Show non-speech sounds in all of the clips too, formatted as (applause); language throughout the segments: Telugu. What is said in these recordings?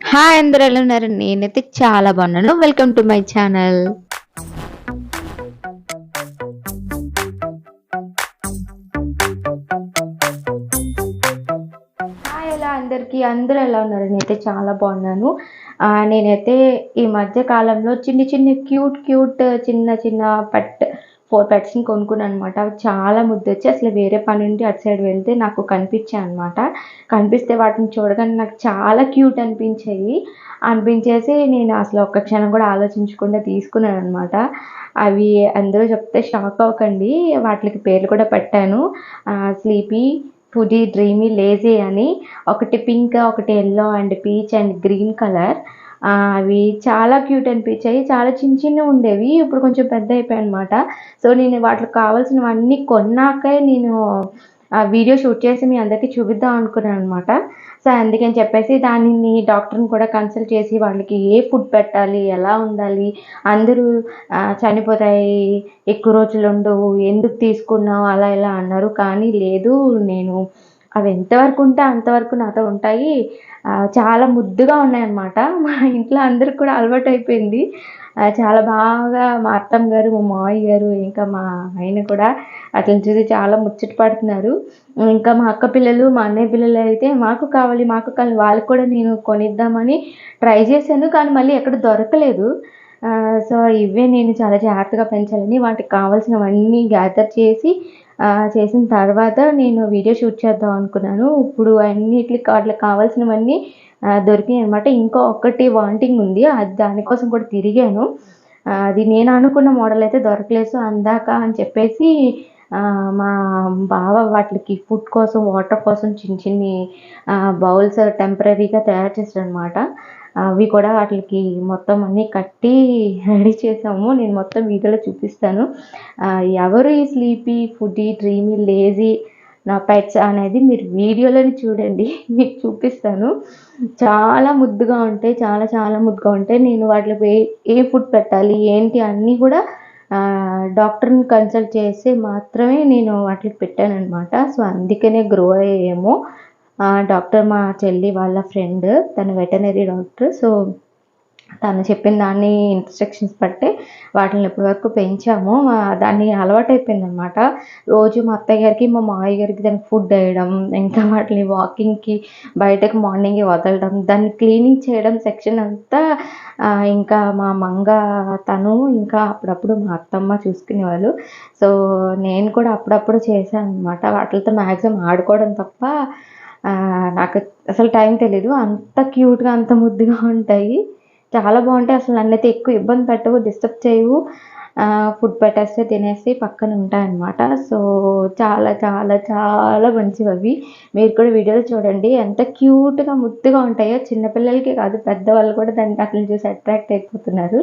హాయ్ అందరూ ఎలా ఉన్నారు? నేనైతే చాలా బాగున్నాను. Welcome to my channel hi ఎలా అందరికీ? అందరూ ఎలా ఉన్నారు? నేనైతే చాలా బాగున్నాను. ఆ, నేనైతే ఈ మధ్య కాలంలో చిన్ని చిన్ని క్యూట్ క్యూట్ చిన్న చిన్న పట్ ఫోర్ పెట్స్ని కొనుక్కున్నాను అనమాట అవి చాలా ముద్దొచ్చి అసలు వేరే పని నుండి అటు సైడ్ వెళ్తే నాకు కనిపించాయి అనమాట కనిపిస్తే వాటిని చూడగానే నాకు చాలా క్యూట్ అనిపించాయి. అనిపించేసి నేను అసలు ఒక్క క్షణం కూడా ఆలోచించకుండా తీసుకున్నాను అనమాట అవి అందరూ చెప్తే షాక్ అవ్వకండి. వాటికి పేర్లు కూడా పెట్టాను. స్లీపీ ఫుడీ డ్రీమీ లేజీ అని. ఒకటి పింక్ ఒకటి yellow and peach and green colour. అవి చాలా క్యూట్ అనిపించాయి. చాలా చిన్న చిన్నవి ఉండేవి. ఇప్పుడు కొంచెం పెద్ద అయిపోయాయి అనమాట సో నేను వాటికి కావాల్సినవన్నీ కొన్నాకే నేను ఆ వీడియో షూట్ చేసి మీ అందరికీ చూపిద్దాం అనుకున్నాను అనమాట సో అందుకని చెప్పేసి దానిని డాక్టర్ని కూడా కన్సల్ట్ చేసి వాళ్ళకి ఏ ఫుడ్ పెట్టాలి ఎలా ఉండాలి అందరూ చనిపోతాయి ఎక్కువ రోజులు ఉండవు ఎందుకు తీసుకున్నావు అలా ఇలా అన్నారు. కానీ లేదు నేను అవి ఎంతవరకు ఉంటే అంతవరకు నాతో ఉంటాయి. చాలా ముద్దుగా ఉన్నాయన్నమాట. మా ఇంట్లో అందరికి కూడా అలవాటు అయిపోయింది చాలా బాగా మా అత్తమ్మ గారు మా మావయ్య గారు ఇంకా మా ఆయన కూడా అట్లని చూసి చాలా ముచ్చట పడుతున్నారు. ఇంకా మా అక్క పిల్లలు మా అన్నయ్య పిల్లలు అయితే మాకు కావాలి మాకు కావాలి వాళ్ళకి కూడా నేను కొనిద్దామని ట్రై చేశాను కానీ మళ్ళీ ఎక్కడ దొరకలేదు. సో ఇవే నేను చాలా జాగ్రత్తగా పెంచాలని వాటికి కావాల్సినవన్నీ గ్యాదర్ చేసి చేసిన తర్వాత నేను వీడియో షూట్ చేద్దాం అనుకున్నాను. ఇప్పుడు అన్నిటికి వాటికి కావాల్సినవన్నీ దొరికినాయి అనమాట ఇంకా ఒక్కటి వాంటింగ్ ఉంది. అది దానికోసం కూడా తిరిగాను. అది నేను అనుకున్న మోడల్ అయితే దొరకలేదు. అందాక అని చెప్పేసి మా బావ వాటికి ఫుడ్ కోసం వాటర్ కోసం చిన్న చిన్ని బౌల్స్ టెంపరీగా తయారు చేశాడు అనమాట అవి కూడా వాటికి మొత్తం అన్నీ కట్టి రెడీ చేసాము. నేను మొత్తం వీడియోలో చూపిస్తాను. ఎవరు ఈ స్లీపీ ఫుడీ డ్రీమీ లేజీ నా పెట్స్ అనేది మీరు వీడియోలోని చూడండి. మీకు చూపిస్తాను. చాలా ముద్దుగా ఉంటాయి చాలా చాలా ముద్దుగా ఉంటాయి. నేను వాటికి ఏ ఏ ఫుడ్ పెట్టాలి ఏంటి అన్నీ కూడా డాక్టర్ని కన్సల్ట్ చేసి మాత్రమే నేను వాటికి పెట్టాను అనమాట సో అందుకనే గ్రో అయ్యేమో. డాక్టర్ మా చెల్లి వాళ్ళ ఫ్రెండ్ తను వెటనరీ డాక్టర్. సో తను చెప్పిన దాన్ని ఇన్స్ట్రక్షన్స్ బట్టే వాటిని ఇప్పటివరకు పెంచాము. దాన్ని దాన్ని అలవాటైపోయింది అనమాట రోజు మా అత్తయ్య గారికి మా మావయ్య గారికి దానికి ఫుడ్ వేయడం ఇంకా వాటిని వాకింగ్కి బయటకు మార్నింగ్ వదలడం దాన్ని క్లీనింగ్ చేయడం సెక్షన్ అంతా ఇంకా మా మంగ తను ఇంకా అప్పుడప్పుడు మా అత్తమ్మ చూసుకునేవాళ్ళు. సో నేను కూడా అప్పుడప్పుడు చేశాను అనమాట వాటితో మ్యాక్సిమం ఆడుకోవడం తప్ప నాకు అసలు టైం తెలీదు. అంత క్యూట్గా అంత ముద్దుగా ఉంటాయి. చాలా బాగుంటాయి. అసలు నన్నైతే ఎక్కువ ఇబ్బంది పెట్టవు డిస్టర్బ్ చేయవు. ఫుడ్ పెట్టేస్తే తినేసి పక్కన ఉంటాయన్నమాట సో చాలా చాలా చాలా మంచివి అవి. మీరు కూడా వీడియోలో చూడండి. ఎంత క్యూట్గా ముద్దుగా ఉంటాయో. చిన్నపిల్లలకి కాదు పెద్దవాళ్ళు కూడా దాన్ని అట్లని చూసి అట్రాక్ట్ అయిపోతున్నారు.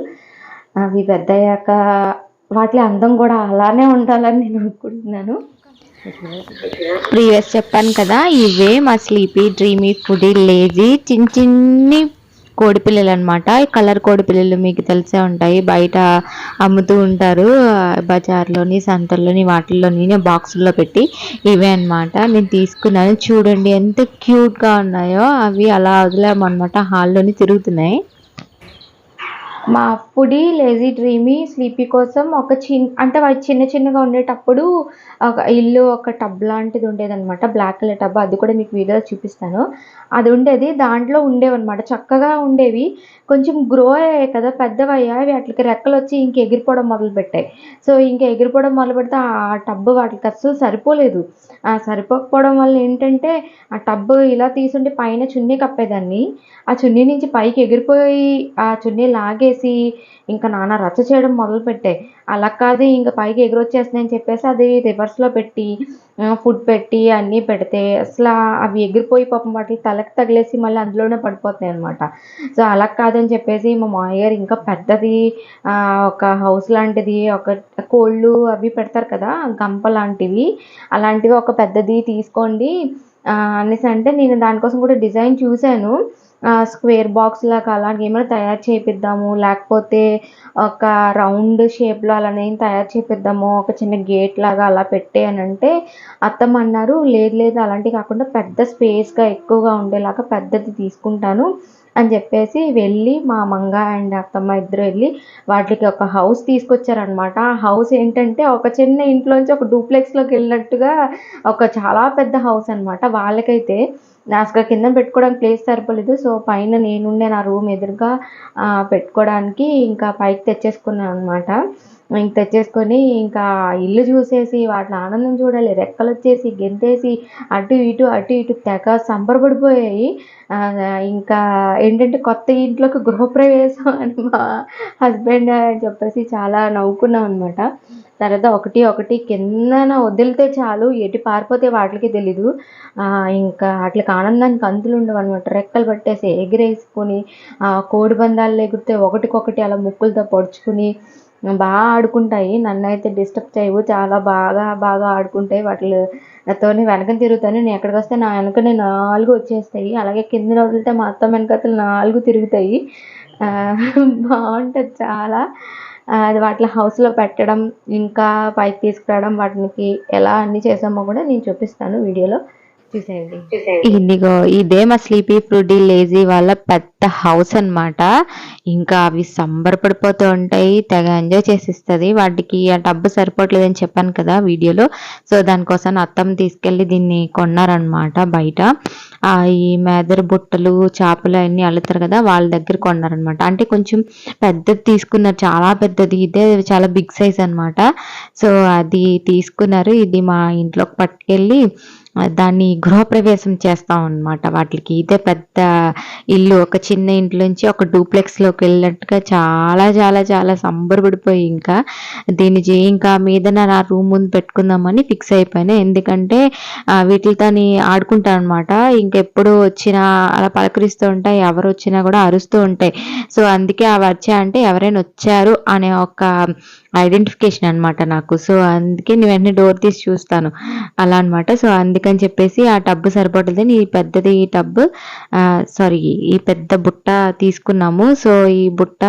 అవి పెద్ద అయ్యాక వాటి అందం కూడా అలానే ఉండాలని నేను అనుకుంటున్నాను. ప్రీవియస్ చెప్పాను కదా ఇవే మా స్లీపీ డ్రీమీ ఫుడీ లేజీ చిన్న చిన్ని కోడిపిల్లలు అనమాట కలర్ కోడిపిల్లలు మీకు తెలిసే ఉంటాయి. బయట అమ్ముతూ ఉంటారు బజార్లోని సంతల్లోని వాటిల్లోని బాక్సుల్లో పెట్టి ఇవే అన్నమాట. నేను తీసుకున్నాను. చూడండి ఎంత క్యూట్గా ఉన్నాయో. అవి అలా వదిలేమన్నమాట. హాల్లోని తిరుగుతున్నాయి. మా ఫుడీ లేజీ డ్రీమీ స్లీపీ కోసం ఒక చిన్న అంటే అవి చిన్న చిన్నగా ఉండేటప్పుడు ఒక ఇల్లు ఒక టబ్ లాంటిది ఉండేదన్నమాట. Black colour tub. అది కూడా మీకు వీడియోలో చూపిస్తాను. అది ఉండేది. దాంట్లో ఉండేవన్నమాట. చక్కగా ఉండేవి. కొంచెం గ్రో అయ్యాయి కదా పెద్దవయ్యాయి వాటికి రెక్కలు వచ్చి ఇంక ఎగిరిపోవడం మొదలు పెట్టాయి సో ఇంకా ఎగిరిపోవడం మొదలు పెడితే ఆ టబ్ వాటికి అస్సలు సరిపోలేదు. ఆ సరిపోకపోవడం వల్ల ఏంటంటే ఆ టబ్ ఇలా తీసుంటే పైన చున్నీ కప్పేదాన్ని. ఆ చున్నీ నుంచి పైకి ఎగిరిపోయి ఆ చున్నీ లాగే చేసి ఇంకా నాన్న రచ్చ చేయడం మొదలుపెట్టే. అలా కాదు ఇంకా పైకి ఎగురొచ్చేస్తున్నాయని చెప్పేసి అది రివర్స్లో పెట్టి ఫుడ్ పెట్టి అన్నీ పెడితే అసలు అవి ఎగిరిపోయి పాపం వాటికి తలకి తగిలేసి మళ్ళీ అందులోనే పడిపోతున్నాయి అనమాట సో అలా కాదని చెప్పేసి మా మామయ్య గారు ఇంకా పెద్దది ఒక హౌస్ లాంటిది ఒక కోళ్ళు అవి పెడతారు కదా గంప లాంటివి అలాంటివి ఒక పెద్దది తీసుకోండి. అనేసి అంటే నేను దానికోసం కూడా డిజైన్ చూశాను. స్క్వేర్ బాక్స్ లాగా అలాగే ఏమైనా తయారు చేపిద్దాము. లేకపోతే ఒక రౌండ్ షేప్లో అలానే తయారు చేపిద్దాము. ఒక చిన్న గేట్ లాగా అలా పెట్టే అని అంటే అత్తమ్మ అన్నారు లేదు లేదు అలాంటివి కాకుండా పెద్ద స్పేస్గా ఎక్కువగా ఉండేలాగా పెద్దది తీసుకుంటాను అని చెప్పేసి వెళ్ళి మా మంగ అండ్ అత్తమ్మ ఇద్దరు వెళ్ళి వాటికి ఒక హౌస్ తీసుకొచ్చారనమాట ఆ హౌస్ ఏంటంటే ఒక చిన్న ఇంట్లోంచి ఒక డూప్లెక్స్లోకి వెళ్ళినట్టుగా ఒక చాలా పెద్ద హౌస్ అనమాట వాళ్ళకైతే నాస్గా కింద పెట్టుకోవడానికి ప్లేస్ సరిపోలేదు. సో పైన నేనుండే నా రూమ్ ఎదురుగా పెట్టుకోవడానికి ఇంకా పైకి తెచ్చేసుకున్నాను అనమాట ఇంక తెచ్చేసుకొని ఇంకా ఇల్లు చూసేసి వాటి ఆనందం చూడాలి. రెక్కలు వచ్చేసి గెంతేసి అటు ఇటు అటు ఇటు తెగ సంబరపడిపోయాయి. ఇంకా ఏంటంటే కొత్త ఇంట్లోకి గృహప్రవేశం అని మా హస్బెండ్ అని చెప్పేసి చాలా నవ్వుకున్నాం అనమాట తర్వాత ఒకటి ఒకటి కిందన వదిలితే చాలు ఎటు పారిపోతే వాటికి తెలీదు. ఇంకా వాటికి ఆనందానికి అంతులు ఉండవు అనమాట రెక్కలు పట్టేసి ఎగిరేసుకొని ఆ కోడి పందాలు ఎగిరితే ఒకటికొకటి అలా ముక్కులతో పొడుచుకుని బాగా ఆడుకుంటాయి. నన్ను అయితే డిస్టర్బ్ చేయవు. చాలా బాగా బాగా ఆడుకుంటాయి. వాటితోని వెనక తిరుగుతాను. నేను ఎక్కడికి వస్తే నా వెనకనే నాలుగు వచ్చేస్తాయి. అలాగే కింద వదిలితే మా అత్త వెనకతలు నాలుగు తిరుగుతాయి. బాగుంటుంది చాలా. అది వాటి హౌస్లో పెట్టడం ఇంకా పైకి తీసుకురావడం వాటికి ఎలా అన్ని చేసామో కూడా నేను చూపిస్తాను వీడియోలో. చూసేయండి. ఇదిగో ఇదే మా స్లీపీ ఫ్రూటీ లేజీ వాళ్ళ పెద్ద హౌస్ అన్నమాట. ఇంకా అవి సంబరపడిపోతూ ఉంటాయి తెగ ఎంజాయ్ చేసిస్తుంది. వాటికి ఆ టబ్బు సరిపోవట్లేదని చెప్పాను కదా వీడియోలో. సో దానికోసం అత్తమ్మ తీసుకెళ్ళి దీన్ని కొన్నారనమాట బయట. ఈ మేదర బుట్టలు చేపలు అన్నీ అల్లుతారు కదా వాళ్ళ దగ్గర కొన్నారనమాట. అంటే కొంచెం పెద్దది తీసుకున్నారు చాలా పెద్దది. ఇదే చాలా బిగ్ సైజ్ అనమాట సో అది తీసుకున్నారు. ఇది మా ఇంట్లోకి పట్టుకెళ్ళి దాన్ని గృహప్రవేశం చేస్తాం అనమాట వాటికి. ఇదే పెద్ద ఇల్లు. ఒక చిన్న ఇంట్లోంచి ఒక డూప్లెక్స్లోకి వెళ్ళినట్టుగా చాలా చాలా చాలా సంబరపడిపోయి ఇంకా దీన్ని చేయి ఇంకా మీద నా రూమ్ ముందు పెట్టుకుందామని ఫిక్స్ అయిపోయాను. ఎందుకంటే వీటితో వీటితోని ఆడుకుంటాను అనమాట ఇంకెప్పుడు వచ్చినా అలా పలకరిస్తూ ఉంటాయి ఎవరు వచ్చినా కూడా అరుస్తూ ఉంటాయి. సో అందుకే అవి వచ్చాయంటే ఎవరైనా వచ్చారు అనే ఒక ఐడెంటిఫికేషన్ అనమాట నాకు. సో అందుకే నేను వెంటనే డోర్ తీసి చూస్తాను. అలా అనమాట సో అందుకని చెప్పేసి ఆ టబ్బు సరిపడుతుంది ఈ పెద్దది ఈ టబ్బు సారీ ఈ పెద్ద బుట్ట తీసుకున్నాము. సో ఈ బుట్ట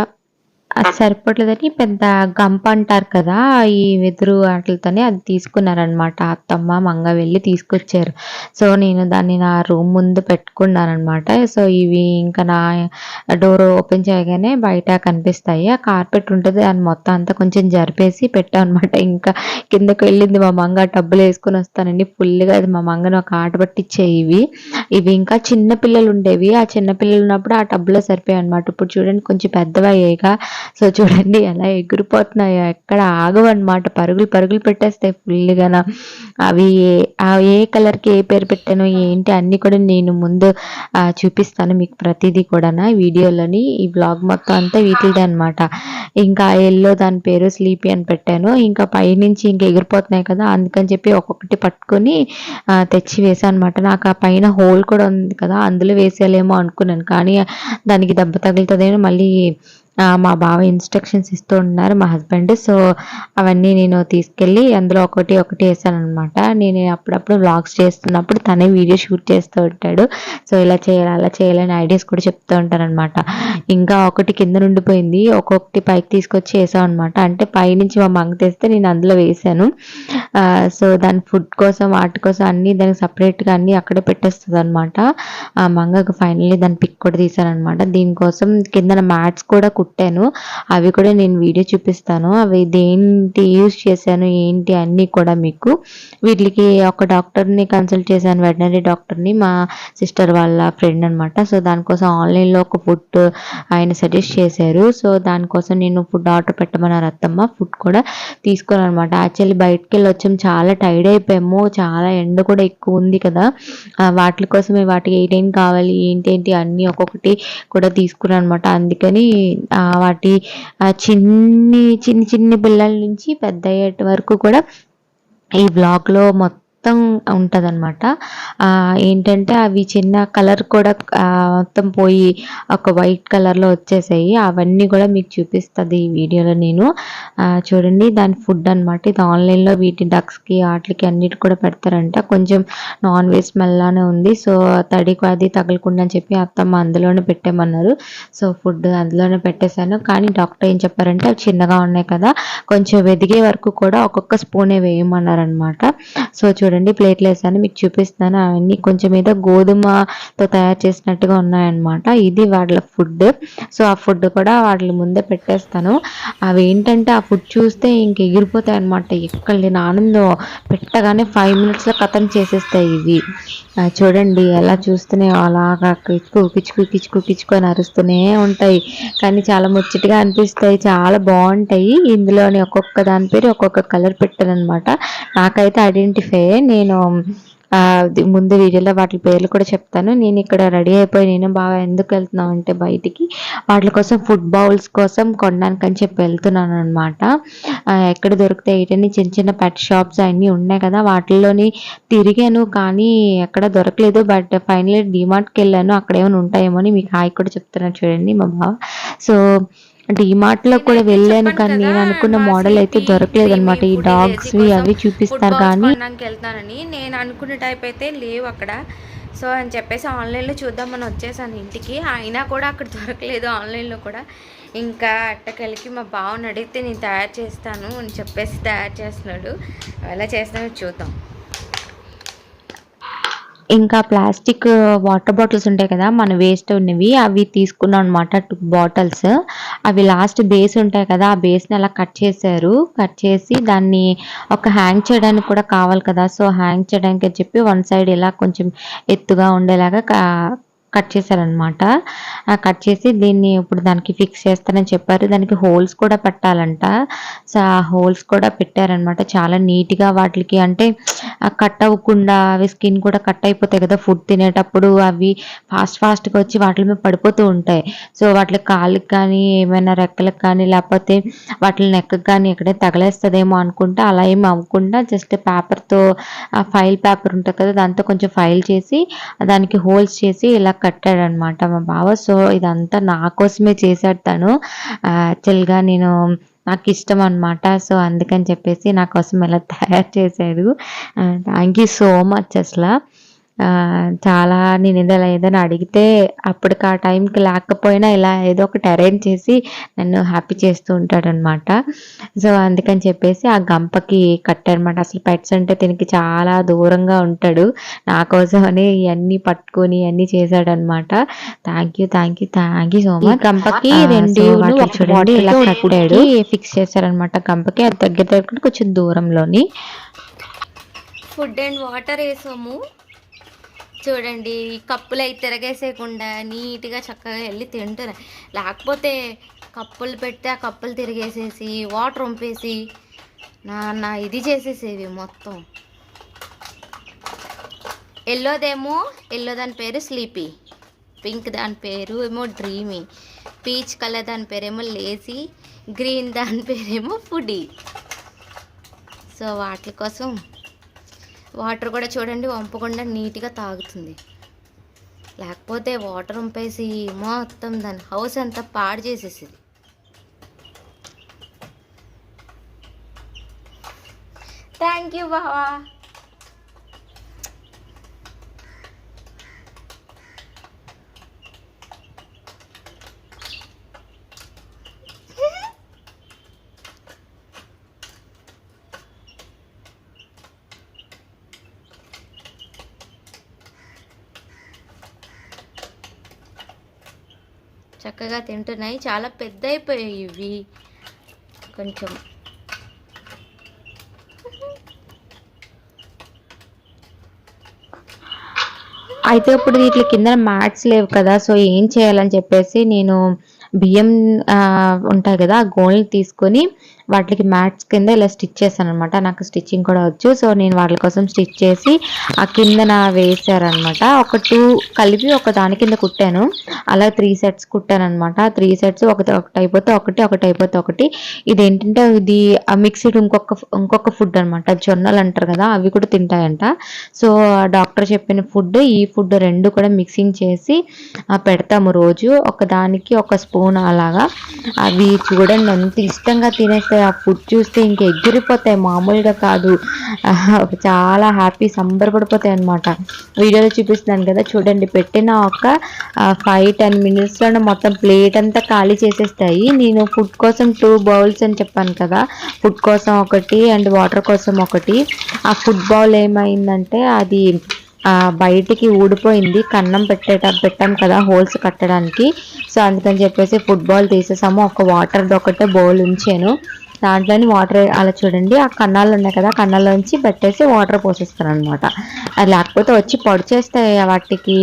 అది సరిపోవట్లేదని పెద్ద గంప అంటారు కదా ఈ వెదురు వాటితోనే అది తీసుకున్నారనమాట అత్తమ్మ మంగ వెళ్ళి తీసుకొచ్చారు. సో నేను దాన్ని నా రూమ్ ముందు పెట్టుకున్నానమాట సో ఇవి ఇంకా నా డోర్ ఓపెన్ చేయగానే బయట కనిపిస్తాయి. ఆ కార్పెట్ ఉంటుంది దాన్ని మొత్తం అంతా కొంచెం జరిపేసి పెట్టాం అనమాట ఇంకా కిందకి వెళ్ళింది మా మంగ టబ్బులు వేసుకొని వస్తానండి. ఫుల్గా అది మా మంగను ఒక ఆట పట్టించే ఇవి. ఇవి ఇంకా చిన్న పిల్లలు ఉండేవి. ఆ చిన్న పిల్లలు ఉన్నప్పుడు ఆ టబ్బులో సరిపోయాయి అనమాట ఇప్పుడు చూడండి కొంచెం పెద్దవయ్యాయిగా. సో చూడండి ఎలా ఎగిరిపోతున్నాయో ఎక్కడ ఆగవు అనమాట పరుగులు పరుగులు పెట్టేస్తాయి ఫుల్గా. అవి ఏ- ఏ కలర్కి ఏ పేరు పెట్టానో ఏంటి అన్నీ కూడా నేను ముందు చూపిస్తాను మీకు ప్రతిదీ కూడా వీడియోలోని. ఈ బ్లాగ్ మొత్తం అంతా వీటిదే అనమాట ఇంకా ఎల్లో దాని పేరు స్లీపీ అని పెట్టాను. ఇంకా పైనుంచి ఇంకా ఎగిరిపోతున్నాయి కదా అందుకని చెప్పి ఒక్కొక్కటి పట్టుకొని తెచ్చి వేసాను అనమాట నాకు ఆ పైన హోల్ కూడా ఉంది కదా అందులో వేసేయాలేమో అనుకున్నాను. కానీ దానికి దెబ్బ తగులుతుందేమో మళ్ళీ మా బావ ఇన్స్ట్రక్షన్స్ ఇస్తూ ఉన్నారు మా హస్బెండ్ సో అవన్నీ నేను తీసుకెళ్ళి అందులో ఒకటి ఒకటి వేసాను అనమాట నేను అప్పుడప్పుడు వ్లాగ్స్ చేస్తున్నప్పుడు తనే వీడియో షూట్ చేస్తూ ఉంటాడు. సో ఇలా చేయాలి అలా చేయాలని ఐడియాస్ కూడా చెప్తూ ఉంటారనమాట ఇంకా ఒకటి కింద నుండిపోయింది. ఒక్కొక్కటి పైకి తీసుకొచ్చి వేసాం అనమాట అంటే పైనుంచి మా మంగ తెస్తే నేను అందులో వేసాను. సో దాని ఫుడ్ కోసం వాటి కోసం అన్ని దానికి సపరేట్గా అన్ని అక్కడే పెట్టేస్తుంది అనమాట ఆ మంగకు ఫైనల్లీ దాని పిక్ కూడా తీసాను అనమాట దీనికోసం కింద మ్యాట్స్ కూడా కుట్టాను. అవి కూడా నేను వీడియో చూపిస్తాను. అవి దేంటి యూజ్ చేశాను ఏంటి అన్నీ కూడా మీకు. వీటికి ఒక డాక్టర్ని కన్సల్ట్ చేశాను వెటనరీ డాక్టర్ని. మా సిస్టర్ వాళ్ళ ఫ్రెండ్ అనమాట సో దానికోసం ఆన్లైన్లో ఒక ఫుడ్ ఆయన సజెస్ట్ చేశారు. సో దానికోసం నేను ఫుడ్ ఆర్డర్ పెట్టమన్నారు అత్తమ్మ. ఫుడ్ కూడా తీసుకున్నాను అనమాట యాక్చువల్లీ బయటకు వెళ్ళి వచ్చాము చాలా టైర్డ్ అయిపోయాము. చాలా ఎండ కూడా ఎక్కువ ఉంది కదా. వాటి కోసమే వాటికి ఏటేం కావాలి ఏంటేంటి అన్నీ ఒక్కొక్కటి కూడా తీసుకున్నాను అనమాట అందుకని వాటి చిన్ని చిన్ని చిన్ని పిల్లల నుంచి పెద్ద అయ్యేటి వరకు కూడా ఈ బ్లాగ్లో మొత్తం మొత్తం ఉంటుందన్నమాట. ఏంటంటే అవి చిన్న కలర్ కూడా మొత్తం పోయి ఒక వైట్ కలర్లో వచ్చేసాయి. అవన్నీ కూడా మీకు చూపిస్తుంది ఈ వీడియోలో నేను. చూడండి దాని ఫుడ్ అనమాట ఇది ఆన్లైన్లో వీటి డక్స్కి వాటికి అన్నిటి కూడా పెడతారంట. కొంచెం నాన్ వెజ్ స్మెల్లానే ఉంది. సో తడికి అది తగలకుండా అని చెప్పి అత్తమ్మ అందులోనే పెట్టేమన్నారు. సో ఫుడ్ అందులోనే పెట్టేశాను. కానీ డాక్టర్ ఏం చెప్పారంటే అవి చిన్నగా ఉన్నాయి కదా కొంచెం వెదిగే వరకు కూడా ఒక్కొక్క స్పూనే వేయమన్నారనమాట సో చూడండి. చూడండి ప్లేట్లు వేసాను మీకు చూపిస్తాను అవన్నీ కొంచెం ఏదో గోధుమతో తయారు చేసినట్టుగా ఉన్నాయన్నమాట. ఇది వాళ్ళ ఫుడ్. సో ఆ ఫుడ్ కూడా వాళ్ళ ముందే పెట్టేస్తాను. అవి ఏంటంటే ఆ ఫుడ్ చూస్తే ఇంక ఎగిరిపోతాయి అనమాట ఎక్కడ లేని ఆనందం. పెట్టగానే ఫైవ్ మినిట్స్లో కథం చేసేస్తాయి ఇవి. చూడండి ఎలా చూస్తున్నాయో అలాగా కిచుకు కిచుకు కిచుకు కిచుకు అని అరుస్తూనే ఉంటాయి. కానీ చాలా ముచ్చటగా అనిపిస్తాయి. చాలా బాగుంటాయి. ఇందులోని ఒక్కొక్క దాని పేరు ఒక్కొక్క కలర్ పెట్టాను అనమాట నాకైతే ఐడెంటిఫై నేను ముందు వీడియోలో వాటి పేర్లు కూడా చెప్తాను. నేను ఇక్కడ రెడీ అయిపోయి నేను బాగా ఎందుకు వెళ్తున్నాం అంటే బయటికి. వాటి కోసం ఫుడ్ బౌల్స్ కోసం కొనడానికి అని చెప్పి వెళ్తున్నాను అనమాట ఎక్కడ దొరుకుతాయి ఏంటని చిన్న చిన్న పెట్ షాప్స్ అన్నీ ఉన్నాయి కదా వాటిల్లోని తిరిగాను. కానీ ఎక్కడ దొరకలేదు. బట్ ఫైనల్లీ డిమార్ట్కి వెళ్ళాను. అక్కడ ఏమైనా ఉంటాయేమో అని మీకు హాయ్ కూడా చెప్తున్నాను చూడండి మా బావ. సో డిమార్ట్లో కూడా వెళ్ళాను కానీ నేను అనుకున్న మోడల్ అయితే దొరకలేదు అనమాట ఈ డాగ్స్ అవి చూపిస్తారు కానీ వెళ్తానని నేను అనుకున్న టైప్ అయితే లేవు అక్కడ. సో అని చెప్పేసి ఆన్లైన్లో చూద్దామని వచ్చేసాను ఇంటికి. అయినా కూడా అక్కడ దొరకలేదు ఆన్లైన్లో కూడా. ఇంకా అట్టకెళ్ళకి మా బావని అడిగితే నేను తయారు చేస్తాను అని చెప్పేసి తయారు చేస్తున్నాడు. ఎలా చేస్తానో చూద్దాం. ఇంకా ప్లాస్టిక్ వాటర్ బాటిల్స్ ఉంటాయి కదా మన వేస్ట్ ఉన్నవి అవి తీసుకున్నాం అనమాట టూ బాటిల్స్ అవి లాస్ట్ బేస్ ఉంటాయి కదా ఆ బేస్ని అలా కట్ చేశారు. కట్ చేసి దాన్ని ఒక హ్యాంగ్ చేయడానికి కూడా కావాలి కదా. సో హ్యాంగ్ చేయడానికి అని చెప్పి వన్ సైడ్ ఇలా కొంచెం ఎత్తుగా ఉండేలాగా కట్ చేశారనమాట కట్ చేసి దీన్ని ఇప్పుడు దానికి ఫిక్స్ చేస్తానని చెప్పారు. దానికి హోల్స్ కూడా పెట్టాలంట. సో ఆ హోల్స్ కూడా పెట్టారనమాట చాలా నీట్గా వాటికి అంటే కట్ అవ్వకుండా అవి స్కిన్ కూడా కట్ అయిపోతాయి కదా ఫుడ్ తినేటప్పుడు అవి ఫాస్ట్ ఫాస్ట్గా వచ్చి వాటి మీద పడిపోతూ ఉంటాయి. సో వాటి కాళ్ళకి కానీ ఏమైనా రెక్కలకు కానీ లేకపోతే వాటి నెక్కకు కానీ ఎక్కడైనా తగలేస్తుందేమో అనుకుంటే అలా ఏమి అవ్వకుండా జస్ట్ పేపర్తో ఆ ఫైల్ పేపర్ ఉంటుంది కదా దాంతో కొంచెం ఫైల్ చేసి దానికి హోల్స్ చేసి ఇలా కట్టాడనమాట మా బావ. సో ఇదంతా నా కోసమే చేశాడు తను. యాక్చువల్గా నేను నాకు ఇష్టం అనమాట సో అందుకని చెప్పేసి నా కోసం ఇలా తయారు చేశాడు. థ్యాంక్ యూ సో మచ్ అసలు. చాలా నేను ఏదైనా ఏదైనా అడిగితే అప్పటికి ఆ టైంకి లేకపోయినా ఇలా ఏదో ఒకటి అరేంజ్ చేసి నన్ను హ్యాపీ చేస్తూ ఉంటాడనమాట సో అందుకని చెప్పేసి ఆ గంపకి కట్టారనమాట అసలు పెట్స్ అంటే దీనికి చాలా దూరంగా ఉంటాడు. నా కోసమని ఇవన్నీ పట్టుకొని ఇవన్నీ చేశాడనమాట thank you thank you thank you so much గంపకి రెండు చూడండి. ఇలా కట్టాడు. ఫిక్స్ చేశారనమాట గంపకి అది దగ్గర దగ్గర కొంచెం దూరంలోని. ఫుడ్ అండ్ వాటర్ వేసాము. చూడండి ఈ కప్పులు అవి తిరగేసేయకుండా నీట్గా చక్కగా వెళ్ళి తింటున్నాయి లేకపోతే కప్పులు పెడితే ఆ కప్పులు తిరిగేసేసి వాటర్ వంపేసి నా నా ఇది చేసేసేవి మొత్తం. ఎల్లోదేమో ఎల్లో దాని పేరు స్లీపీ. పింక్ దాని పేరు ఏమో డ్రీమీ. పీచ్ కలర్ దాని పేరేమో లేజీ. గ్రీన్ దాని పేరేమో ఫుడీ. సో వాటి కోసం వాటర్ కూడా చూడండి వంపకుండా నీట్గా తాగుతుంది. లేకపోతే వాటర్ వంపేసి మొత్తం దాని హౌస్ అంతా పాడు చేసేసింది. థ్యాంక్ యూ బావా. చక్కగా తింటున్నాయి. చాలా పెద్ద అయిపోయాయి ఇవి కొంచెం. అయితే ఇప్పుడు వీటి కింద మ్యాట్స్ లేవు కదా సో ఏం చేయాలని చెప్పేసి నేను బియ్యం ఉంటాయి కదా ఆ గోనెలు తీసుకొని వాటికి మ్యాట్స్ కింద ఇలా స్టిచ్ చేశాను అనమాట నాకు స్టిచ్చింగ్ కూడా వచ్చు. సో నేను వాటి కోసం స్టిచ్ చేసి ఆ కిందన వేసారనమాట ఒక టూ కలిపి ఒక దాని కింద కుట్టాను. అలా త్రీ సెట్స్ కుట్టాను అనమాట త్రీ సెట్స్ ఒకటి ఒకటి అయిపోతే ఒకటి ఒకటి అయిపోతే ఒకటి. ఇది ఏంటంటే ఇది మిక్స్డ్ ఇంకొక ఇంకొక ఫుడ్ అనమాట జొన్నలు అంటారు కదా అవి కూడా తింటాయంట. సో డాక్టర్ చెప్పిన ఫుడ్ ఈ ఫుడ్ రెండు కూడా మిక్సింగ్ చేసి పెడతాము రోజు. ఒక దానికి ఒక స్పూన్ అలాగా? అవి చూడండి ఎంత ఇష్టంగా తినేస్తాయి. ఆ ఫుడ్ చూస్తే ఇంక ఎగిరిపోతాయి. మామూలుగా కాదు. చాలా హ్యాపీ సంబరపడిపోతాయి అనమాట వీడియోలో చూపిస్తున్నాను కదా చూడండి. పెట్టిన ఒక ఫైవ్ టెన్ మినిట్స్లోనే మొత్తం ప్లేట్ అంతా ఖాళీ చేసేస్తాయి. నేను ఫుడ్ కోసం టూ బౌల్స్ అని చెప్పాను కదా. ఫుడ్ కోసం ఒకటి అండ్ వాటర్ కోసం ఒకటి. ఆ ఫుడ్ బౌల్ ఏమైందంటే అది బయటికి ఊడిపోయింది. కన్నం పెట్టేట పెట్టాం కదా హోల్స్ కట్టడానికి. సో అందుకని చెప్పేసి ఫుట్బాల్ తీసేసాము. ఒక వాటర్ ఒకటే బౌల్ ఉంచాను. దాంట్లోని వాటర్ అలా చూడండి. ఆ కన్నాలు ఉన్నాయి కదా కన్నాల్లోంచి పెట్టేసి వాటర్ పోసేస్తాను అనమాట అది లేకపోతే వచ్చి పొడి చేస్తాయి వాటికి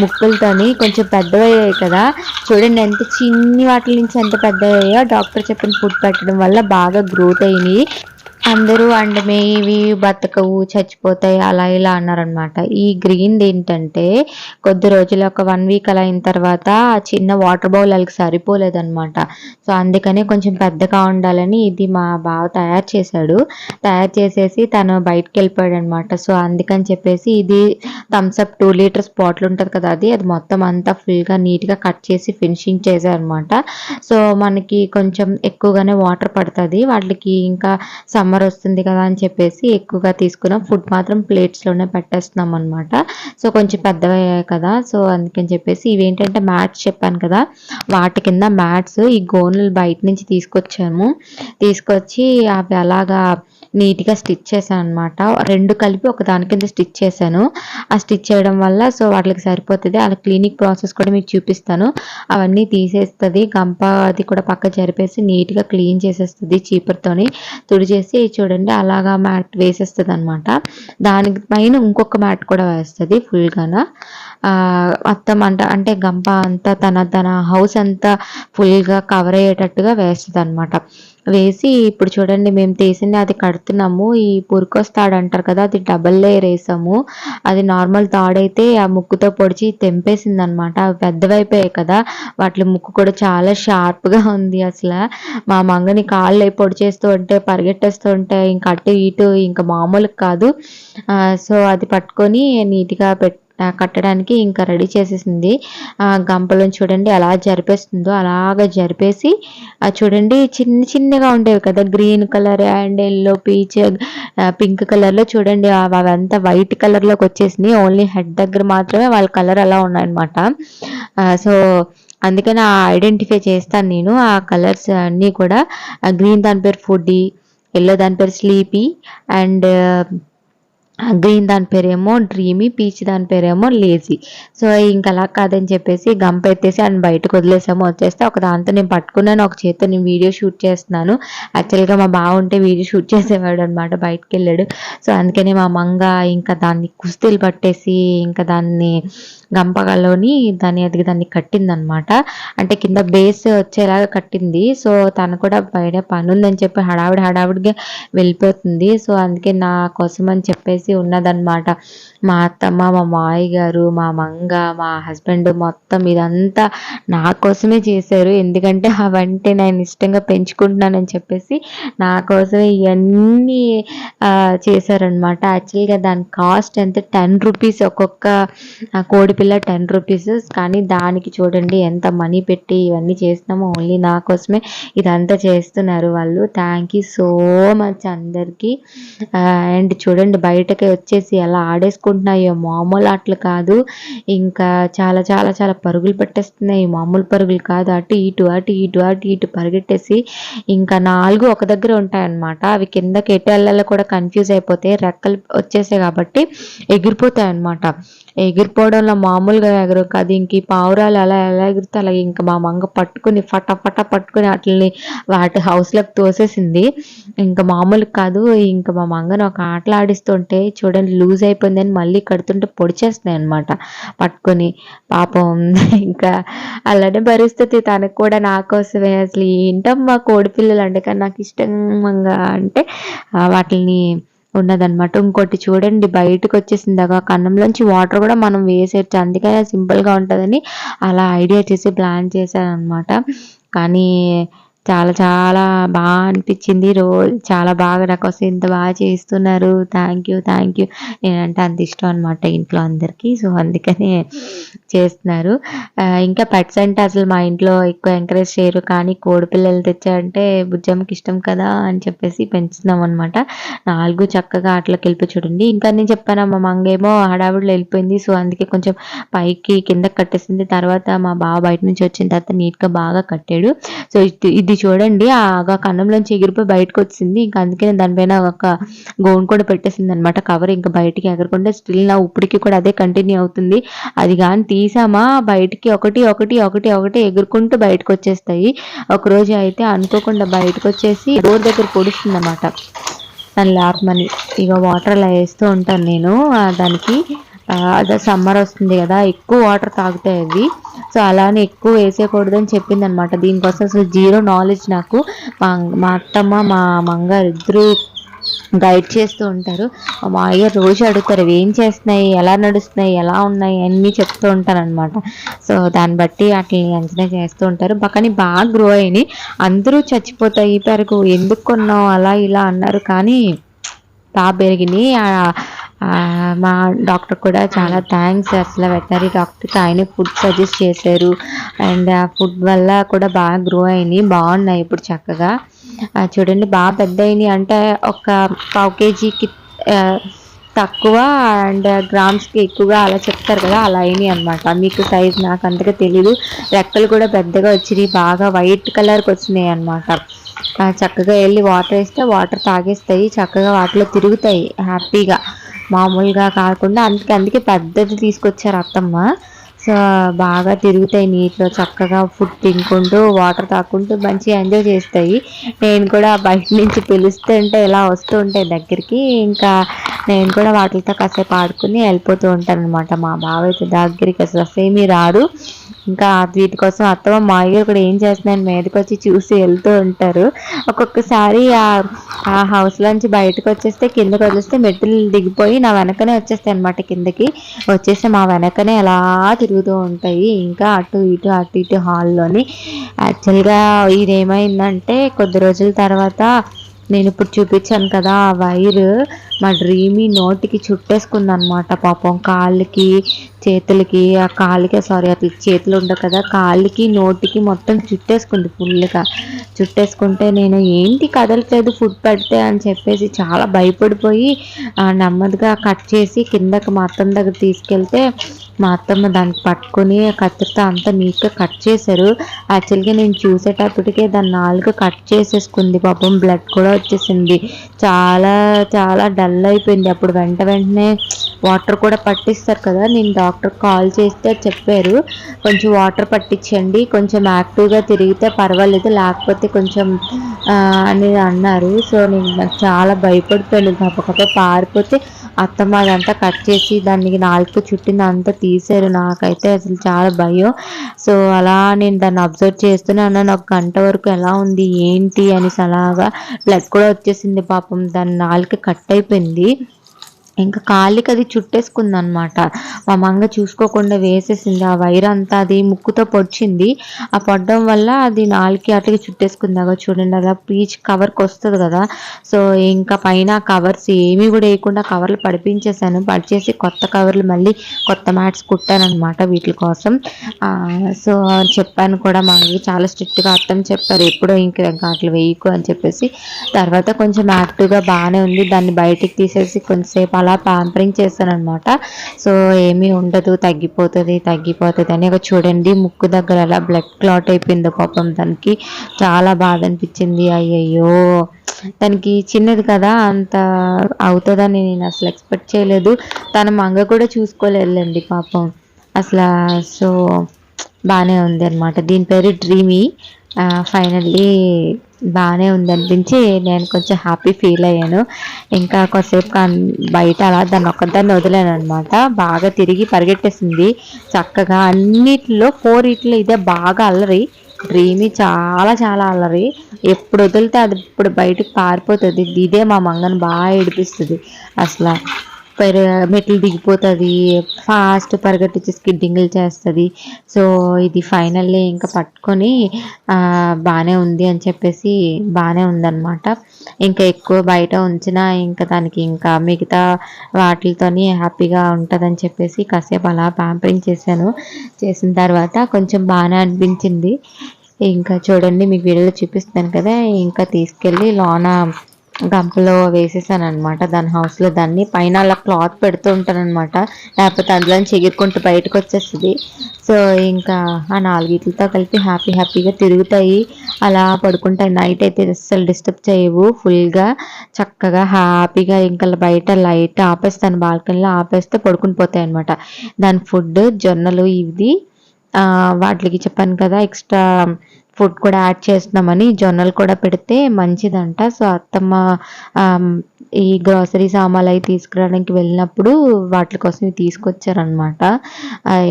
ముక్కులతోని. కొంచెం పెద్దవయ్యాయి కదా. చూడండి ఎంత చిన్ని వాటి నుంచి ఎంత పెద్దవయ్యాయో. డాక్టర్ చెప్పిన ఫుడ్ పెట్టడం వల్ల బాగా గ్రోత్ అయినాయి. అందరూ అండ్ మేవి బతకవు చచ్చిపోతాయి అలా ఇలా అన్నారనమాట ఈ గ్రీన్ ఏంటంటే కొద్ది రోజులు ఒక వన్ వీక్ అలా అయిన తర్వాత ఆ చిన్న వాటర్ బౌల్ వాళ్ళకి సరిపోలేదన్నమాట. సో అందుకనే కొంచెం పెద్దగా ఉండాలని ఇది మా బావ తయారు చేశాడు. తయారు చేసేసి తను బయటకు వెళ్ళిపోయాడు అనమాట సో అందుకని చెప్పేసి ఇది థమ్స్అప్ టూ లీటర్స్ బాటిల్ ఉంటుంది కదా అది అది మొత్తం అంతా ఫుల్గా నీట్గా కట్ చేసి ఫినిషింగ్ చేశారనమాట సో మనకి కొంచెం ఎక్కువగానే వాటర్ పడుతుంది. వాటికి ఇంకా సమ్మర్ వస్తుంది కదా అని చెప్పేసి ఎక్కువగా తీసుకున్నాం. ఫుడ్ మాత్రం ప్లేట్స్లోనే పెట్టేస్తున్నాం అనమాట సో కొంచెం పెద్దవయ్యాయి కదా. సో అందుకని చెప్పేసి ఇవేంటంటే మ్యాట్స్ చెప్పాను కదా. వాటి కింద మ్యాట్స్ ఈ గోనులు బయట నుంచి తీసుకొచ్చాము. తీసుకొచ్చి అవి అలాగా నీట్గా స్టిచ్ చేశాను అనమాట రెండు కలిపి ఒక దాని కింద స్టిచ్ చేశాను. ఆ స్టిచ్ చేయడం వల్ల సో వాటికి సరిపోతుంది. అలా క్లీనిక్ ప్రాసెస్ కూడా మీకు చూపిస్తాను. అవన్నీ తీసేస్తుంది. గంప అది కూడా పక్క జరిపేసి నీట్గా క్లీన్ చేసేస్తుంది చీపురుతోని. తుడిచేసి చూడండి అలాగా మ్యాట్ వేసేస్తుంది అనమాట దాని పైన ఇంకొక మ్యాట్ కూడా వేస్తుంది ఫుల్గాన. మొత్తం అంట అంటే గంప అంతా తన తన హౌస్ అంతా ఫుల్గా కవర్ అయ్యేటట్టుగా వేస్తుంది అనమాట వేసి ఇప్పుడు చూడండి మేము తీసింది అది కడుతున్నాము. ఈ పురుకొస్ తాడు అంటారు కదా అది డబల్ లేయర్ వేసాము. అది నార్మల్ తాడైతే ఆ ముక్కుతో పొడిచి తెంపేసింది అనమాట అవి పెద్దవైపోయాయి కదా వాటి ముక్కు కూడా చాలా షార్ప్గా ఉంది అసలు. మా మంగని కాళ్ళు పొడి చేస్తూ ఉంటే పరిగెట్టేస్తూ ఉంటే ఇంక అటు ఇటు ఇంకా మామూలు కాదు. సో అది పట్టుకొని నీట్గా పెట్ కట్టడానికి ఇంకా రెడీ చేసేసింది. ఆ గంపలను చూడండి ఎలా జరిపేస్తుందో అలాగ జరిపేసి చూడండి చిన్న చిన్నగా ఉండేవి కదా green colour and yellow peach pink కలర్లో చూడండి అవంతా వైట్ కలర్లోకి వచ్చేసింది ఓన్లీ హెడ్ దగ్గర మాత్రమే వాళ్ళ కలర్ అలా ఉన్నాయన్నమాట సో అందుకని ఐడెంటిఫై చేస్తాను నేను ఆ కలర్స్ అన్నీ కూడా. గ్రీన్ దాని పేరు ఫుడ్డీ ఎల్లో దాని పేరు స్లీపీ అండ్ గ్రీన్ దాని పేరేమో? డ్రీమీ పీచ్ దాని పేరేమో? లేజీ సో ఇంకా అలా కాదని చెప్పేసి గంప ఎత్తేసి ఆయన బయటకు వదిలేసాము. వచ్చేస్తే ఒక దాంతో నేను పట్టుకున్నాను. ఒక చేతితో నేను వీడియో షూట్ చేస్తున్నాను. యాక్చువల్గా మా బావ ఉంటే వీడియో షూట్ చేసేవాడు అనమాట బయటకు వెళ్ళాడు. సో అందుకనే మా మంగ ఇంకా దాన్ని కుస్తీలు పట్టేసి ఇంకా దాన్ని గంపగలోని దాన్ని అది దాన్ని కట్టిందనమాట అంటే కింద బేస్ వచ్చేలాగా కట్టింది. సో తను కూడా బయట పని ఉందని చెప్పి హడావిడి హడావిడిగా వెళ్ళిపోతుంది. సో అందుకే నా కోసం అని చెప్పేసి ఉన్నదన్నమాట. మా అత్తమ్మ మా మావయ్య గారు మా మంగ మా హస్బెండ్ మొత్తం ఇదంతా నా కోసమే చేశారు. ఎందుకంటే అవంటే నేను ఇష్టంగా పెంచుకుంటున్నానని చెప్పేసి నా కోసమే ఇవన్నీ చేశారనమాట యాక్చువల్గా దాని కాస్ట్ ఎంత? టెన్ రూపీస్ ఒక్కొక్క కోడిపిల్ల టెన్ రూపీస్ కానీ దానికి చూడండి ఎంత మనీ పెట్టి ఇవన్నీ చేస్తున్నామో ఓన్లీ నా కోసమే ఇదంతా చేస్తున్నారు వాళ్ళు. థ్యాంక్ యూ సో మచ్ అందరికీ. అండ్ చూడండి బయట బయటకి వచ్చేసి ఎలా ఆడేసుకుంటున్నాయో మామూలు ఆటలు కాదు. ఇంకా చాలా చాలా చాలా పరుగులు పెట్టేస్తున్నాయి. మామూలు పరుగులు కాదు. అటు ఇటు అటు ఇటు అటు ఇటు పరిగెట్టేసి ఇంకా నాలుగు ఒక దగ్గర ఉంటాయన్నమాట. అవి కిందకి ఎటు వెళ్ళాలో కూడా కన్ఫ్యూజ్ అయిపోతాయి రెక్కలు వచ్చేసాయి కాబట్టి ఎగిరిపోతాయి అన్నమాట ఎగిరిపోవడంలో మామూలుగా ఎగరు కాదు. ఇంక ఈ పావురాలు అలా ఎలా ఎగిరితే అలాగే ఇంకా మా మంగ పట్టుకుని ఫటాఫట పట్టుకుని వాటిని వాటి హౌస్లోకి తోసేసింది. ఇంకా మామూలు కాదు. ఇంకా మా మంగను ఒక ఆటలు ఆడిస్తుంటే చూడండి లూజ్ అయిపోయిందని మళ్ళీ కడుతుంటే పొడిచేస్తున్నాయి అనమాట పట్టుకొని పాపం (laughs) ఇంకా అలానే పరిస్థితి తనకు కూడా నా కోసమే. అసలు ఏంటమ్మా కోడిపిల్లలు అంటే కానీ నాకు ఇష్టంగా అంటే వాటిని ఉన్నదన్నమాట. ఇంకోటి చూడండి బయటకు వచ్చేసింది ఆ కన్నంలోంచి వాటర్ కూడా మనం వేసేయచ్చు. అందుకనే సింపుల్గా ఉంటుందని అలా ఐడియా చేసి ప్లాన్ చేశాను అనమాట కానీ చాలా చాలా బాగా అనిపించింది. రోజు చాలా బాగా నాకు కోసం ఇంత బాగా చేస్తున్నారు. థ్యాంక్ యూ థ్యాంక్ యూ నేనంటే అంత ఇష్టం అనమాట ఇంట్లో అందరికీ. సో అందుకనే చేస్తున్నారు. ఇంకా పెట్స్ అంటే అసలు మా ఇంట్లో ఎక్కువ ఎంకరేజ్ చేయరు. కానీ కోడి పిల్లలు తెచ్చారంటే బుజ్జమ్మకి ఇష్టం కదా అని చెప్పేసి పెంచుతున్నాం అనమాట నాలుగు చక్కగా అట్లకి వెళ్ళిపోయి చూడండి. ఇంకా నేను చెప్పాను మా మంగేమో హడావిడిలో వెళ్ళిపోయింది. సో అందుకే కొంచెం పైకి కిందకి కట్టేసింది. తర్వాత మా బావ బయట నుంచి వచ్చిన తర్వాత నీట్గా బాగా కట్టాడు. సో ఇది ఇది చూడండి. ఆ కన్నంలోంచి ఎగిరిపోయి బయటకు వచ్చింది. ఇంకా అందుకే నేను దానిపైన ఒక గోన్ కూడా పెట్టేసింది అనమాట కవర్ ఇంకా బయటికి ఎగరకుండా స్టిల్ నా ఉప్పటికి కూడా అదే కంటిన్యూ అవుతుంది. అది కానీ తీసామా? బయటికి ఒకటి ఒకటి ఒకటి ఒకటి ఎగురుకుంటూ బయటకు వచ్చేస్తాయి ఒకరోజు అయితే అనుకోకుండా బయటకు వచ్చేసి డోర్ దగ్గర పొడుస్తుంది అనమాట దాన్ని లాపమని ఇక వాటర్ అలా వేస్తూ ఉంటాను నేను. దానికి అదే సమ్మర్ వస్తుంది కదా ఎక్కువ వాటర్ తాగుతాయి అవి. సో అలానే ఎక్కువ వేసేయకూడదని చెప్పింది అనమాట దీనికోసం అసలు జీరో నాలెడ్జ్ నాకు. మా మా అత్తమ్మ మా మంగారు ఇద్దరు గైడ్ చేస్తూ ఉంటారు. మా అయ్య రోజు అడుగుతారు ఏం చేస్తున్నాయి? ఎలా నడుస్తున్నాయి? ఎలా ఉన్నాయి? అన్నీ చెప్తూ ఉంటాను అనమాట సో దాన్ని బట్టి వాటిని అంచనా చేస్తూ ఉంటారు. బ- బాగా గ్రో అయినాయి. అందరూ చచ్చిపోతాయి పెరుగు ఎందుకు కొన్నావు? అలా ఇలా అన్నారు. కానీ బాగా పెరిగినాయి. మా డాక్టర్ కూడా చాలా థ్యాంక్స్ అసలు వెటనరీ డాక్టర్కి ఆయన ఫుడ్ సజెస్ట్ చేశారు. అండ్ ఆ ఫుడ్ వల్ల కూడా బాగా గ్రో అయినాయి. బాగున్నాయి ఇప్పుడు చక్కగా. చూడండి బాగా పెద్ద అయినాయి అంటే ఒక పావు కేజీకి తక్కువ అండ్ గ్రామ్స్కి ఎక్కువగా అలా చెప్తారు కదా అలా అయినాయి అనమాట మీకు సైజ్ నాకు అంతగా తెలీదు. రెక్కలు కూడా పెద్దగా వచ్చినాయి బాగా వైట్ కలర్కి వచ్చినాయి అనమాట చక్కగా వెళ్ళి వాటర్ వేస్తే వాటర్ తాగేస్తాయి చక్కగా వాటిలో తిరుగుతాయి హ్యాపీగా మామూలుగా కాకుండా అందుకే అందుకే పెద్దది తీసుకొచ్చారు అత్తమ్మ. బాగా తిరుగుతాయి నీటిలో చక్కగా ఫుడ్ తినుకుంటూ వాటర్ తాకుంటూ మంచిగా ఎంజాయ్ చేస్తాయి. నేను కూడా బయట నుంచి పిలుస్తుంటే ఇలా వస్తూ ఉంటాయి దగ్గరికి. ఇంకా నేను కూడా వాటితో కాసేపు ఆడుకుని వెళ్ళిపోతూ ఉంటాను అనమాట మా బావ అయితే దగ్గరికి అసలు సేమీ రాడు. ఇంకా వీటి కోసం అత్తమ్మ మాయగారు కూడా ఏం చేస్తున్నాను మీదకి వచ్చి చూసి వెళ్తూ ఉంటారు. ఒక్కొక్కసారి ఆ ఆ హౌస్ లోంచి బయటకు వచ్చేస్తే కిందకు వదిలేస్తే మెట్లు దిగిపోయి నా వెనకనే వచ్చేస్తాయి అనమాట కిందకి. వచ్చేస్తే మా వెనకనే అలా తిరుగుతూ ఉంటాయి. ఇంకా అటు ఇటు అటు ఇటు హాల్లోని యాక్చువల్గా ఇది ఏమైందంటే కొద్ది రోజుల తర్వాత నేను ఇప్పుడు చూపించాను కదా ఆ వైర్ మా డ్రీమీ నోటికి చుట్టేసుకుంది అనమాట పాపం. కాళ్ళకి చేతులకి ఆ కాళ్ళకి సారీ అట్లా చేతులు ఉండవు కదా కాళ్ళకి నోటికి మొత్తం చుట్టేసుకుంది ఫుల్గా. చుట్టేసుకుంటే నేను ఏంటి కదలట్లేదు ఫుడ్ పెడితే అని చెప్పేసి చాలా భయపడిపోయి నెమ్మదిగా కట్ చేసి కిందకి మా అత్తమ్మ దగ్గర తీసుకెళ్తే మా అత్తమ్మ దాన్ని పట్టుకొని కత్తిరితో అంతా నీట్గా కట్ చేశారు. యాక్చువల్గా నేను చూసేటప్పటికే దాని నాలుగు కట్ చేసేసుకుంది పాపం. బ్లడ్ కూడా వచ్చేసింది. చాలా చాలా డల్ అయిపోయింది. అప్పుడు వెంట వెంటనే వాటర్ కూడా పట్టిస్తారు కదా. నేను డాక్టర్ కాల్ చేస్తే చెప్పారు. కొంచెం వాటర్ పట్టించండి. కొంచెం యాక్టివ్గా తిరిగితే పర్వాలేదు. లేకపోతే కొంచెం అనేది అని అన్నారు. సో నేను నాకు చాలా భయపడిపోయాను. గబగబా పారిపోతే అత్తమ్మ అదంతా కట్ చేసి దానికి నాలుగు చుట్టింది అంతా తీసారు నాకైతే అసలు చాలా భయం. సో అలా నేను దాన్ని అబ్జర్వ్ చేస్తున్నాను నాకు గంట వరకు ఎలా ఉంది ఏంటి అనేసి అలాగా బ్లడ్ కూడా వచ్చేసింది పాపం. దాని నాలుక కట్ అయిపోయింది. ఇంకా కాళ్ళకి అది చుట్టేసుకుంది అనమాట మా మంగ చూసుకోకుండా వేసేసింది. ఆ వైర్ అంతా అది ముక్కుతో పొడిచింది. ఆ పొడడం వల్ల అది నాలుగు అట్లకి చుట్టేసుకుంది. అగో చూడండి అలా పీచ్ కవర్కి వస్తుంది కదా. సో ఇంకా పైన కవర్స్ ఏమీ కూడా వేయకుండా కవర్లు పడిపించేసాను పడిచేసి కొత్త కవర్లు మళ్ళీ కొత్త మ్యాట్స్ కుట్టాను అనమాట వీటి కోసం. సో చెప్పాను కూడా మాకు చాలా స్ట్రిక్ట్గా అర్థం చెప్పారు. ఎప్పుడో ఇంక ఇంకా అట్లా వేయకు అని చెప్పేసి. తర్వాత కొంచెం యాక్టివ్గా బాగానే ఉంది. దాన్ని బయటికి తీసేసి కొంతసేపు అలా ప్యాంపరింగ్ చేశాను అనమాట సో ఏమీ ఉండదు తగ్గిపోతుంది తగ్గిపోతుంది అని. ఒక చూడండి ముక్కు దగ్గర అలా బ్లడ్ క్లాట్ అయిపోయింది పాపం దానికి చాలా బాధ అనిపించింది. అయ్యయ్యో! తనకి చిన్నది కదా అంత అవుతుందని నేను అసలు ఎక్స్పెక్ట్ చేయలేదు. తన మంగ కూడా చూసుకోలేదులేండి పాపం. అసలు సో బాగానే ఉంది అనమాట దీని పేరు డ్రీమీ ఫైనల్లీ బాగానే ఉందనిపించి నేను కొంచెం హ్యాపీ ఫీల్ అయ్యాను. ఇంకా కొద్దిసేపు బయట అలా దాన్ని ఒక్కదాన్ని వదిలాను అనమాట బాగా తిరిగి పరిగెట్టేసింది. చక్కగా అన్నిటిలో ఫోర్ ఇట్లో ఇదే బాగా అల్లరి. డ్రీమీ చాలా చాలా అల్లరి. ఎప్పుడు వదిలితే అది ఇప్పుడు బయటకు పారిపోతుంది. ఇదే మా మంగను బాగా ఏడిపిస్తుంది. అసలు. పెర మెట్లు దిగిపోతుంది ఫాస్ట్ పరిగెట్టించి స్కిడ్డింగ్లు చేస్తుంది. సో ఇది ఫైనల్లీ ఇంకా పట్టుకొని బాగానే ఉంది అని చెప్పేసి బాగానే ఉందన్నమాట. ఇంకా ఎక్కువ బయట ఉంచినా ఇంకా దానికి ఇంకా మిగతా వాటితోని హ్యాపీగా ఉంటుందని చెప్పేసి కాసేపు అలా ప్యాంపరింగ్ చేశాను. చేసిన తర్వాత కొంచెం బాగానే అనిపించింది. ఇంకా చూడండి మీకు వీడియోలో చూపిస్తాను కదా ఇంకా తీసుకెళ్ళి లోన గంపలో వేసేసాను అనమాట దాని హౌస్లో దాన్ని పైన అలా క్లాత్ పెడుతూ ఉంటాను అనమాట లేకపోతే అందులో చెగురుకుంటూ బయటకు వచ్చేస్తుంది. సో ఇంకా ఆ నాలుగిట్లతో కలిపి హ్యాపీ హ్యాపీగా తిరుగుతాయి. అలా పడుకుంటాయి. నైట్ అయితే అస్సలు డిస్టర్బ్ చేయవు. ఫుల్గా చక్కగా హ్యాపీగా ఇంకా బయట లైట్ ఆపేస్తాను. బాల్కనీలో ఆపేస్తే పడుకుని పోతాయి అనమాట దాని ఫుడ్ జొన్నలు ఇది వాటికి చెప్పాను కదా ఎక్స్ట్రా ఫుడ్ కూడా యాడ్ చేస్తున్నామని జొన్నలు కూడా పెడితే మంచిదంట. సో అత్తమ్మ ఈ గ్రాసరీ సామాన్లు అవి తీసుకురావడానికి వెళ్ళినప్పుడు వాటి కోసం ఇవి తీసుకొచ్చారనమాట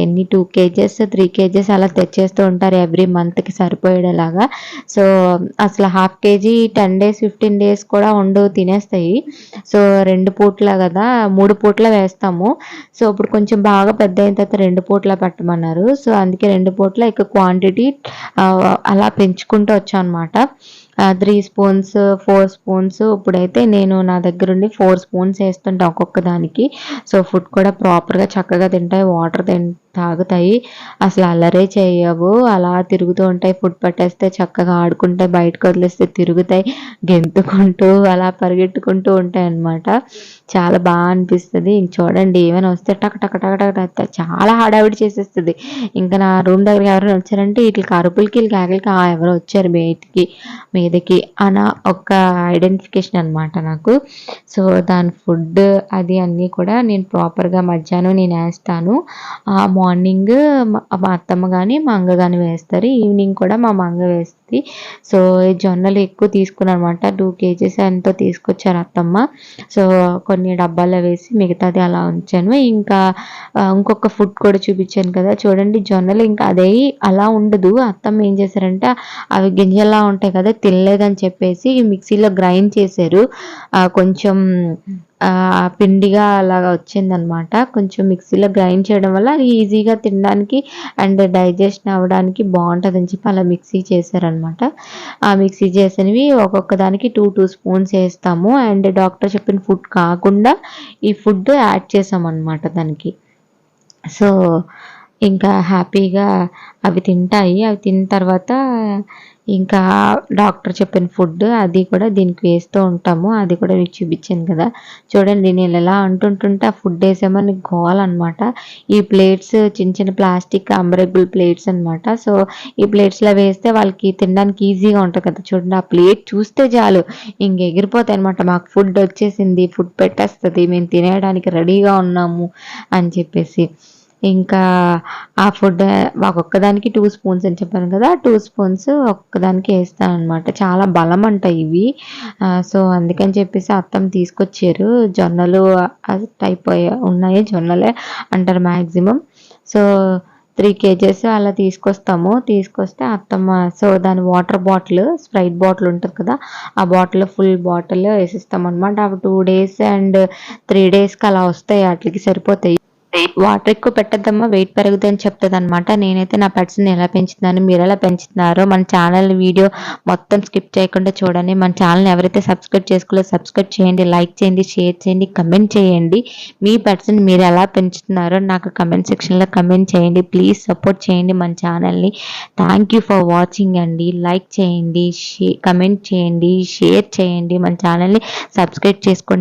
ఎన్ని టూ కేజెస్ త్రీ కేజెస్ అలా తెచ్చేస్తూ ఉంటారు ఎవ్రీ మంత్కి సరిపోయేలాగా. సో అసలు half KG ten days fifteen days కూడా ఉండు తినేస్తాయి. సో రెండు పూట్ల కదా మూడు పూట్ల వేస్తాము. సో ఇప్పుడు కొంచెం బాగా పెద్ద అయిన తర్వాత రెండు పూట్ల పెట్టమన్నారు. సో అందుకే రెండు పూట్ల ఇక క్వాంటిటీ అలా పెంచుకుంటూ వచ్చాను అనమాట త్రీ స్పూన్స్ ఫోర్ స్పూన్స్ ఇప్పుడైతే నేను నా దగ్గర ఉండి ఫోర్ స్పూన్స్ వేస్తుంటా ఒక్కొక్క దానికి. సో ఫుడ్ కూడా ప్రాపర్గా చక్కగా తింటాయి వాటర్ తింటాయి తాగుతాయి. అసలు అల్లరే చేయవు. అలా తిరుగుతూ ఉంటాయి. ఫుడ్ పట్టేస్తే చక్కగా ఆడుకుంటాయి. బయటకు వదిలేస్తే తిరుగుతాయి. గెంతుకుంటూ అలా పరిగెట్టుకుంటూ ఉంటాయి అన్నమాట చాలా బాగా అనిపిస్తుంది. ఇంక చూడండి ఏమైనా వస్తే టక టక టక టక చాలా హడావిడి చేసేస్తుంది. ఇంకా నా రూమ్ దగ్గరికి ఎవరైనా వచ్చారంటే వీటికి అరుపులకి వీళ్ళకి ఆకలికి ఎవరో వచ్చారు బయటికి మీదకి అన్న ఒక ఐడెంటిఫికేషన్ అనమాట నాకు. సో దాని ఫుడ్ అది అన్నీ కూడా నేను ప్రాపర్గా మధ్యాహ్నం నేను వేస్తాను. ఆ మార్నింగ్ మా అత్తమ్మ కానీ మా అంగ కానీ వేస్తారు. ఈవినింగ్ కూడా మా మంగ వేస్తుంది. సో జొన్నలు ఎక్కువ తీసుకున్నారు అనమాట టూ కేజీస్ ఎంతో తీసుకొచ్చారు అత్తమ్మ. సో కొన్ని డబ్బాల్లో వేసి మిగతాది అలా ఉంచాను. ఇంకా ఇంకొక ఫుడ్ కూడా చూపించాను కదా. చూడండి జొన్నలు ఇంకా అదే అలా ఉండదు. అత్తమ్మ ఏం చేశారంటే అవి గింజల్లా ఉంటాయి కదా తినలేదని చెప్పేసి మిక్సీలో గ్రైండ్ చేశారు. కొంచెం పిండిగా అలాగా వచ్చిందనమాట. కొంచెం మిక్సీలో గ్రైండ్ చేయడం వల్ల అది ఈజీగా తినడానికి అండ్ డైజెషన్ అవ్వడానికి బాగుంటుందని చెప్పి అలా మిక్సీ చేశారనమాట. ఆ మిక్సీ చేసినవి ఒక్కొక్క దానికి టూ టూ స్పూన్స్ వేస్తాము. అండ్ డాక్టర్ చెప్పిన ఫుడ్ కాకుండా ఈ ఫుడ్ యాడ్ చేసామన్నమాట దానికి. సో ఇంకా హ్యాపీగా అవి తింటాయి. అవి తిన్న తర్వాత ఇంకా డాక్టర్ చెప్పిన ఫుడ్ అది కూడా దీనికి వేస్తూ ఉంటాము. అది కూడా మీకు చూపించాను కదా. చూడండి నేను ఎలా అంటుంటుంటే ఆ ఫుడ్ వేసామని అనమాట ఈ ప్లేట్స్ చిన్న చిన్న ప్లాస్టిక్ అంబరేబుల్ ప్లేట్స్ అనమాట సో ఈ ప్లేట్స్లో వేస్తే వాళ్ళకి తినడానికి ఈజీగా ఉంటుంది కదా. చూడండి ఆ ప్లేట్ చూస్తే చాలు. ఇంక ఎగిరిపోతాయి అనమాట మాకు ఫుడ్ వచ్చేసింది ఫుడ్ పెట్టేస్తుంది మేము తినేయడానికి రెడీగా ఉన్నాము అని చెప్పేసి. ఇంకా ఆ ఫుడ్ ఒక్కొక్కదానికి టూ స్పూన్స్ అని చెప్పాను కదా టూ స్పూన్స్ ఒక్కదానికి వేస్తాను అనమాట చాలా బలం అంట ఇవి సో అందుకని చెప్పేసి అత్తం తీసుకొచ్చారు. జొన్నలు టైప్ ఉన్నాయి జొన్నలే అంటారు మ్యాక్సిమం సో త్రీ కేజెస్ అలా తీసుకొస్తాము. తీసుకొస్తే అత్తమ్మ సో దాని వాటర్ బాటిల్ స్ప్రైట్ బాటిల్ ఉంటుంది కదా ఆ బాటిల్ ఫుల్ బాటిల్ వేసిస్తాం అనమాట అవి టూ డేస్ అండ్ త్రీ డేస్కి అలా వస్తాయి వాటికి సరిపోతాయి. వాటర్ ఎక్కువ పెట్టద్దమ్మా వెయిట్ పెరుగుతుంది అని చెప్తుంది అనమాట నేనైతే నా పెట్స్ని ఎలా పెంచుతున్నాను మీరు ఎలా పెంచుతున్నారో మన ఛానల్ వీడియో మొత్తం స్కిప్ చేయకుండా చూడండి. మన ఛానల్ ఎవరైతే సబ్స్క్రైబ్ చేసుకోలేదో సబ్స్క్రైబ్ చేయండి లైక్ చేయండి షేర్ చేయండి కమెంట్ చేయండి. మీ పెట్స్ని మీరు ఎలా పెంచుతున్నారో నాకు కమెంట్ సెక్షన్లో కమెంట్ చేయండి. ప్లీజ్ సపోర్ట్ చేయండి మన ఛానల్ని థ్యాంక్ యూ ఫర్ వాచింగ్ అండి. లైక్ చేయండి కమెంట్ చేయండి షేర్ చేయండి. మన ఛానల్ని సబ్స్క్రైబ్ చేసుకోండి.